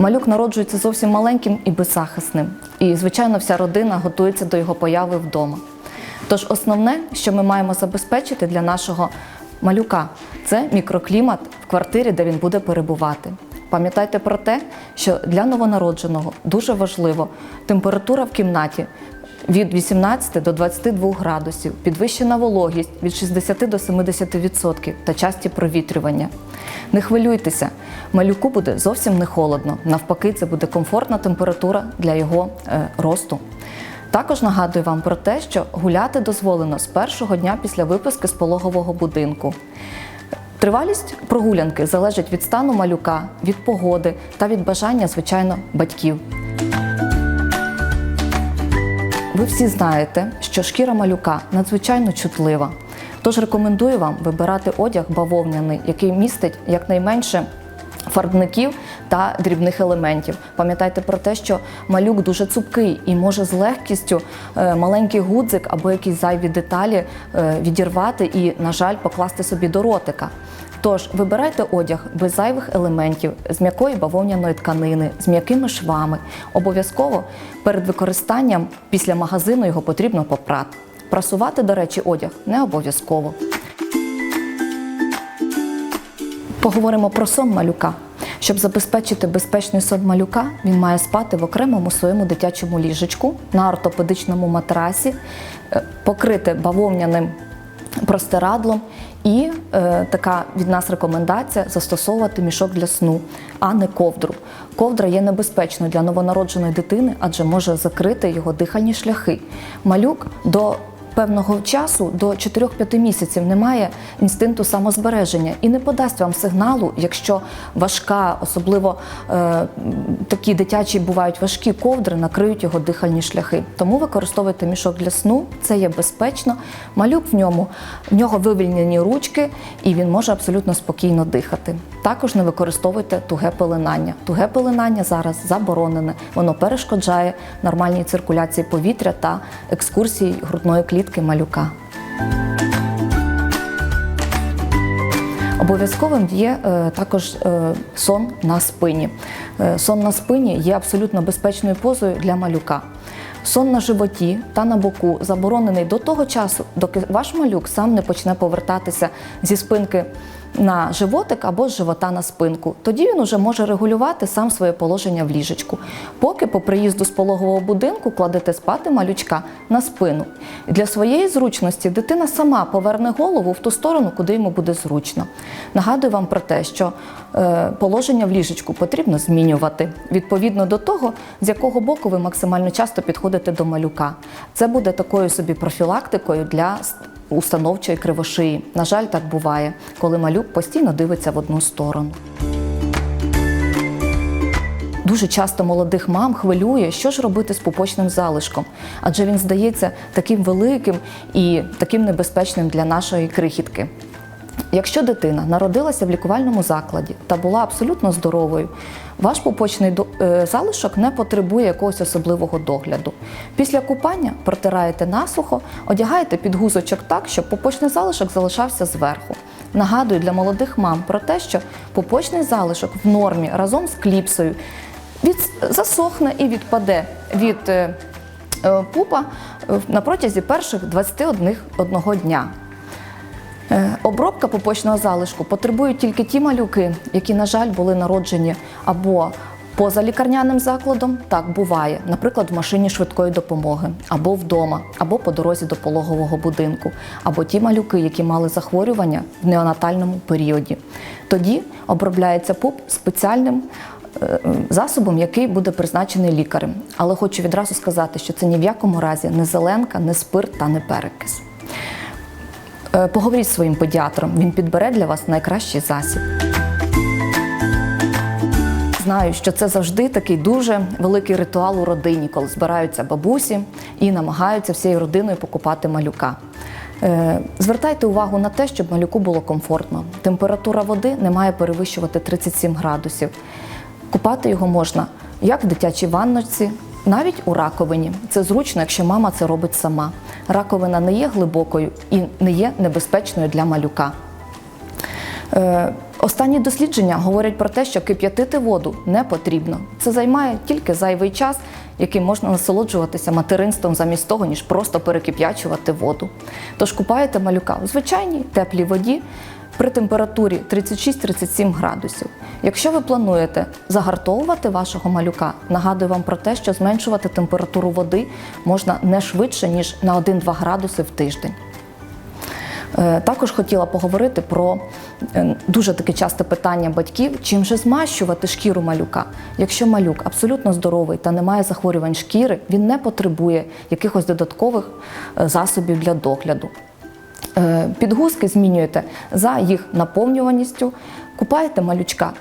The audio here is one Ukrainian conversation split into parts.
Малюк народжується зовсім маленьким і беззахисним. І, звичайно, вся родина готується до його появи вдома. Тож основне, що ми маємо забезпечити для нашого малюка, це мікроклімат в квартирі, де він буде перебувати. Пам'ятайте про те, що для новонародженого дуже важливо температура в кімнаті від 18 до 22 градусів, підвищена вологість від 60 до 70% та часті провітрювання. Не хвилюйтеся, малюку буде зовсім не холодно. Навпаки, це буде комфортна температура для його е, росту. Також нагадую вам про те, що гуляти дозволено з першого дня після виписки з пологового будинку. Тривалість прогулянки залежить від стану малюка, від погоди та від бажання, звичайно, батьків. Ви всі знаєте, що шкіра малюка надзвичайно чутлива. Тож рекомендую вам вибирати одяг бавовняний, який містить якнайменше фарбників та дрібних елементів. Пам'ятайте про те, що малюк дуже цупкий і може з легкістю е, маленький гудзик або якісь зайві деталі е, відірвати і, на жаль, покласти собі до ротика. Тож вибирайте одяг без зайвих елементів, з м'якої бавовняної тканини, з м'якими швами. Обов'язково перед використанням після магазину його потрібно попрати. Прасувати, до речі, одяг не обов'язково. Поговоримо про сон малюка. Щоб забезпечити безпечний сон малюка, він має спати в окремому своєму дитячому ліжечку на ортопедичному матрасі, е, покрите бавовняним простирадлом. І е, така від нас рекомендація застосовувати мішок для сну, а не ковдру. Ковдра є небезпечною для новонародженої дитини, адже може закрити його дихальні шляхи. Малюк до певного часу, до 4-5 місяців, не має інстинкту самозбереження і не подасть вам сигналу, якщо важка, особливо е, такі дитячі бувають важкі ковдри, накриють його дихальні шляхи. Тому використовуйте мішок для сну, це є безпечно. Малюк в ньому, в нього вивільнені ручки, і він може абсолютно спокійно дихати. Також не використовуйте туге пеленання. Туге пеленання зараз заборонене. Воно перешкоджає нормальній циркуляції повітря та екскурсії грудної клітки малюка. Обов'язковим є е, також е, сон на спині. Е, сон на спині є абсолютно безпечною позою для малюка. Сон на животі та на боку заборонений до того часу, доки ваш малюк сам не почне повертатися зі спинки на животик або з живота на спинку. Тоді він уже може регулювати сам своє положення в ліжечку. Поки по приїзду з пологового будинку кладете спати малючка на спину. Для своєї зручності дитина сама поверне голову в ту сторону, куди йому буде зручно. Нагадую вам про те, що е, положення в ліжечку потрібно змінювати відповідно до того, з якого боку ви максимально часто підходите до малюка. Це буде такою собі профілактикою для установчої кривошиї. На жаль, так буває, коли малюк постійно дивиться в одну сторону. Дуже часто молодих мам хвилює, що ж робити з пупочним залишком, адже він здається таким великим і таким небезпечним для нашої крихітки. Якщо дитина народилася в лікувальному закладі та була абсолютно здоровою, ваш пупочний е, залишок не потребує якогось особливого догляду. Після купання протираєте насухо, одягаєте під гузочок так, щоб пупочний залишок залишався зверху. Нагадую для молодих мам про те, що пупочний залишок в нормі разом з кліпсою від, засохне і відпаде від е, е, пупа на протязі перших 21 одного дня. Е, Обробка пупочного залишку потребують тільки ті малюки, які, на жаль, були народжені або поза лікарняним закладом, так буває, наприклад, в машині швидкої допомоги, або вдома, або по дорозі до пологового будинку, або ті малюки, які мали захворювання в неонатальному періоді. Тоді обробляється пуп спеціальним е, засобом, який буде призначений лікарем. Але хочу відразу сказати, що це ні в якому разі не зеленка, не спирт та не перекис. Е, Поговоріть зі своїм педіатром, він підбере для вас найкращий засіб. Знаю, що це завжди такий дуже великий ритуал у родині, коли збираються бабусі і намагаються всією родиною покупати малюка. Е, Звертайте увагу на те, щоб малюку було комфортно. Температура води не має перевищувати 37 градусів. Купати його можна як в дитячій ванночці, навіть у раковині. Це зручно, якщо мама це робить сама. Раковина не є глибокою і не є небезпечною для малюка. Е, Останні дослідження говорять про те, що кип'ятити воду не потрібно. Це займає тільки зайвий час, яким можна насолоджуватися материнством замість того, ніж просто перекип'ячувати воду. Тож купаєте малюка у звичайній теплій воді при температурі 36-37 градусів. Якщо ви плануєте загартовувати вашого малюка, нагадую вам про те, що зменшувати температуру води можна не швидше, ніж на 1-2 градуси в тиждень. Е, Також хотіла поговорити про е, дуже таке часте питання батьків, чим же змащувати шкіру малюка. Якщо малюк абсолютно здоровий та не має захворювань шкіри, він не потребує якихось додаткових е, засобів для догляду. Е, Підгузки змінюєте за їх наповнюваністю, купаєте малючка.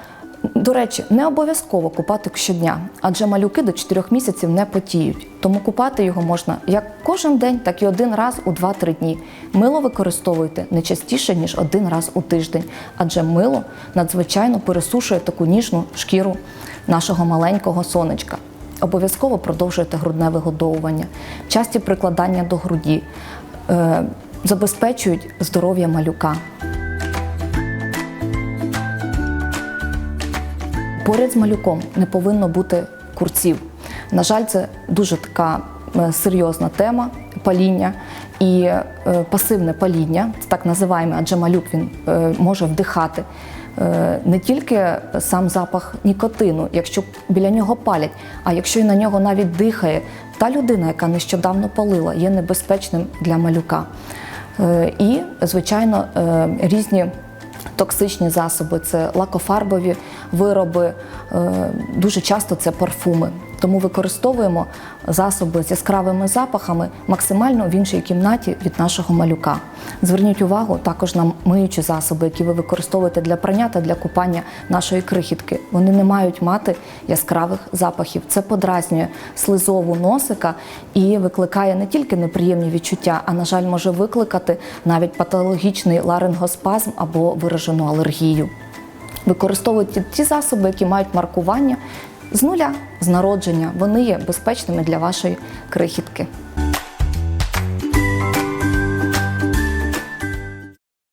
До речі, не обов'язково купати щодня, адже малюки до 4 місяців не потіють. Тому купати його можна як кожен день, так і один раз у 2-3 дні. Мило використовуйте не частіше, ніж один раз у тиждень, адже мило надзвичайно пересушує таку ніжну шкіру нашого маленького сонечка. Обов'язково продовжуйте грудне вигодовування, часті прикладання до груді е, забезпечують здоров'я малюка. Поряд з малюком не повинно бути курців. На жаль, це дуже така е, серйозна тема паління і е, пасивне паління, так називаємо, адже малюк він е, може вдихати. Не тільки сам запах нікотину, якщо біля нього палять, а якщо і на нього навіть дихає та людина, яка нещодавно палила, є небезпечним для малюка. Е, І, звичайно, е, різні токсичні засоби, це лакофарбові вироби, е, дуже часто це парфуми. Тому використовуємо засоби з яскравими запахами максимально в іншій кімнаті від нашого малюка. Зверніть увагу також на миючі засоби, які ви використовуєте для прання та для купання нашої крихітки. Вони не мають мати яскравих запахів. Це подразнює слизову носика і викликає не тільки неприємні відчуття, а на жаль, може викликати навіть патологічний ларингоспазм або виражену алергію. Використовуйте ті засоби, які мають маркування з нуля, з народження. Вони є безпечними для вашої крихітки.